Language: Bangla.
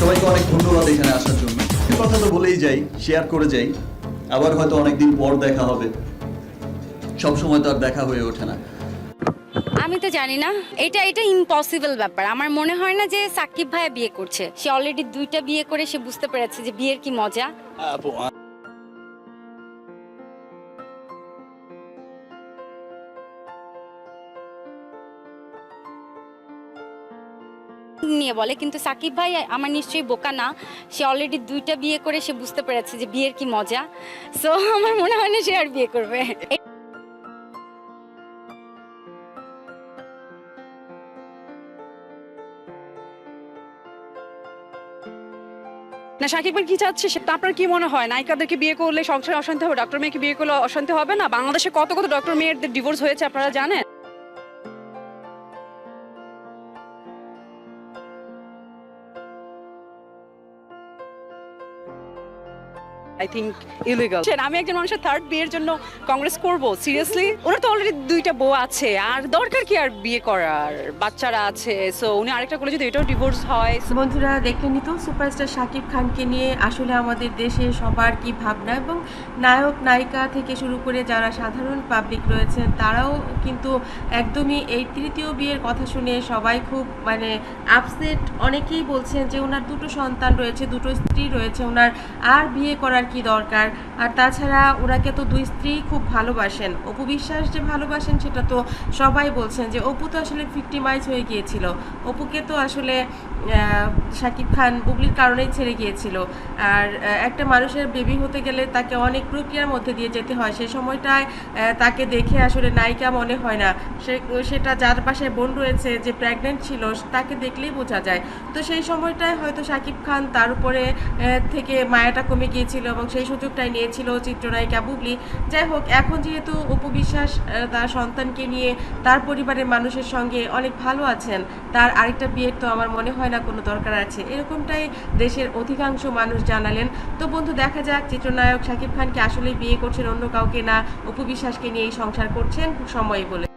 সবাইকে অনেক ধন্যবাদ এখানে আসার জন্য। এই কথা তো বলেই যাই শেয়ার করে যাই। আবার হয়তো অনেকদিন পর দেখা হবে। সব সময় তো আর দেখা হয়ে ওঠে না। আমি তো জানি না এটা এটা ইম্পসিবল ব্যাপার। আমার মনে হয় না যে সাকিব ভাইয়া বিয়ে করছে। সে অলরেডি দুইটা বিয়ে করে সে বুঝতে পেরেছে যে বিয়ের কি মজা। নিয়ে বলে, কিন্তু সাকিব ভাই আমার নিশ্চয়ই বোকা না। সে অলরেডি দুইটা বিয়ে করে সে বুঝতে পেরেছে যে বিয়ের কি মজা। সো আমার মনে হয় না সে আর বিয়ে করবে। না, সাকিব কি চাচ্ছে সেটা আপনার কি মনে হয়? নায়িকাদেরকে বিয়ে করলে সংসারে অশান্তি হবে ডক্টর মেয়েকে বিয়ে করলে অশান্তি হবে না? বাংলাদেশে কত কত ডক্টর মেয়েদের ডিভোর্স হয়েছে, আপনারা জানেন? আই থিঙ্ক ইলিগাল আমি একজন মানুষের থার্ড বিয়ের জন্য কংগ্রেস করব সিরিয়াসলি ওনার তো অলরেডি দুইটা বউ আছে আর দরকার কি আর বিয়ে করার? বাচ্চারা আছে সো উনি আরেকটা করে যদি এটাও ডিভোর্স হয় বন্ধুরা দেখলেনই তো সুপারস্টার শাকিব খানকে নিয়ে আসলে আমাদের দেশে সবার কি ভাবনা এবং নায়ক নায়িকা থেকে শুরু করে যারা সাধারণ পাবলিক রয়েছেন তারাও কিন্তু একদমই এই তৃতীয় বিয়ের কথা শুনে সবাই খুব মানে আপসেট অনেকেই বলছেন যে ওনার দুটো সন্তান রয়েছে দুটো স্ত্রী রয়েছে ওনার আর বিয়ে করার কি দরকার? আর তাছাড়া ওনাকে তো দুই স্ত্রী খুব ভালোবাসেন। অপু বিশ্বাস যে ভালোবাসেন সেটা তো সবাই বলছেন যে, অপু তো আসলে ফিফটিমাইজ হয়ে গিয়েছিল। অপুকে তো আসলে শাকিব খান বুবলির কারণেই ছেড়ে গিয়েছিল। আর একটা মানুষের বেবি হতে গেলে তাকে অনেক প্রক্রিয়ার মধ্যে দিয়ে যেতে হয়। সেই সময়টায় তাকে দেখে আসলে নায়িকা মনে হয় না। সে, সেটা যার পাশে বোন রয়েছে যে প্রেগনেন্ট ছিল, তাকে দেখলেই বোঝা যায়। তো সেই সময়টায় হয়তো শাকিব খান তার উপরে থেকে মায়াটা কমে গিয়েছিল এবং সেই সুযোগটাই নিয়েছিল চিত্রনায়িকা বুবলি। যাই হোক, এখন যেহেতু উপবিশ্বাস তার সন্তানকে নিয়ে তার পরিবারের মানুষের সঙ্গে অনেক ভালো আছেন, তার আরেকটা বিয়ের তো আমার মনে হয় না কোনো দরকার আছে? এরকমটাই দেশের অধিকাংশ মানুষ জানালেন। তো বন্ধু, দেখা যাক, চিত্রনায়ক শাকিব খানকে আসলে বিয়ে করছেন অন্য কাউকে না? অপু বিশ্বাসকে নিয়ে এই সংসার করছেন সময় বলে।